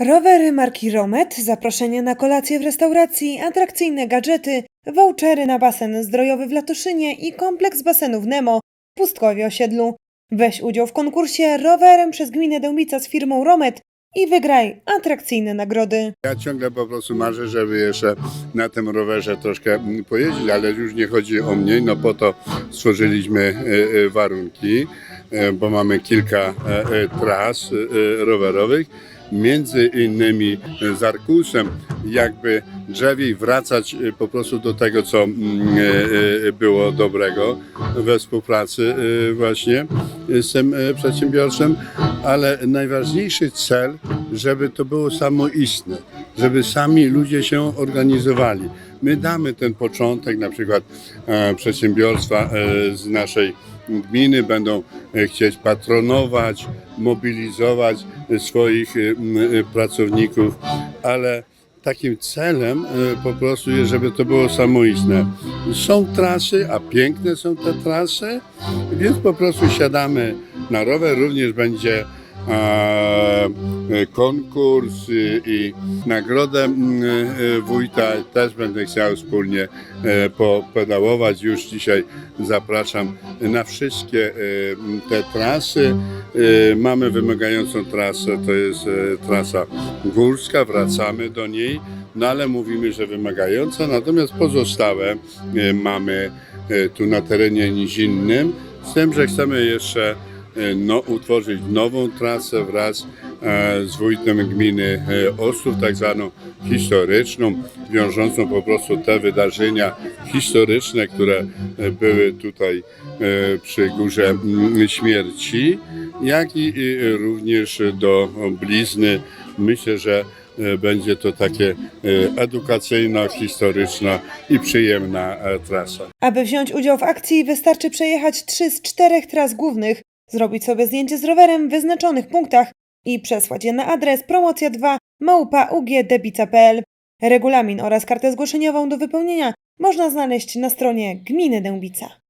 Rowery marki Romet, zaproszenie na kolację w restauracji, atrakcyjne gadżety, vouchery na basen zdrojowy w Latoszynie i kompleks basenów Nemo w Pustkowie Osiedlu. Weź udział w konkursie rowerem przez gminę Dębica z firmą Romet i wygraj atrakcyjne nagrody. Ja ciągle po prostu marzę, żeby jeszcze na tym rowerze troszkę pojeździć, ale już nie chodzi o mnie, no po to stworzyliśmy e, e, warunki, e, bo mamy kilka tras rowerowych, między innymi z Arkusem, jakby drzewiej wracać e, po prostu do tego, co mm, e, e, było dobrego we współpracy właśnie z tym przedsiębiorcą, ale najważniejszy cel, żeby to było samoistne, żeby sami ludzie się organizowali. My damy ten początek, na przykład e, przedsiębiorstwa e, z naszej gminy będą e, chcieć patronować, mobilizować swoich e, e, pracowników, ale takim celem po prostu jest, żeby to było samoistne. Są trasy, a piękne są te trasy, więc po prostu siadamy na rower, również będzie e, konkurs i, i nagrodę m, e, wójta też będę chciał wspólnie popedałować. Już dzisiaj zapraszam na wszystkie te trasy. Mamy wymagającą trasę, to jest trasa górska, wracamy do niej, no ale mówimy, że wymagająca, natomiast pozostałe mamy tu na terenie nizinnym, z tym, że chcemy jeszcze no, utworzyć nową trasę wraz e, z wójtem gminy e, Ostrów, tak zwaną historyczną, wiążącą po prostu te wydarzenia historyczne, które e, były tutaj e, przy Górze mm, Śmierci, jak i również do blizny. Myślę, że e, będzie to takie e, edukacyjna, historyczna i przyjemna e, trasa. Aby wziąć udział w akcji, wystarczy przejechać trzy z czterech tras głównych, zrobić sobie zdjęcie z rowerem w wyznaczonych punktach i przesłać je na adres promocja 2 małpa ugdebica.pl. Regulamin oraz kartę zgłoszeniową do wypełnienia można znaleźć na stronie Gminy Dębica.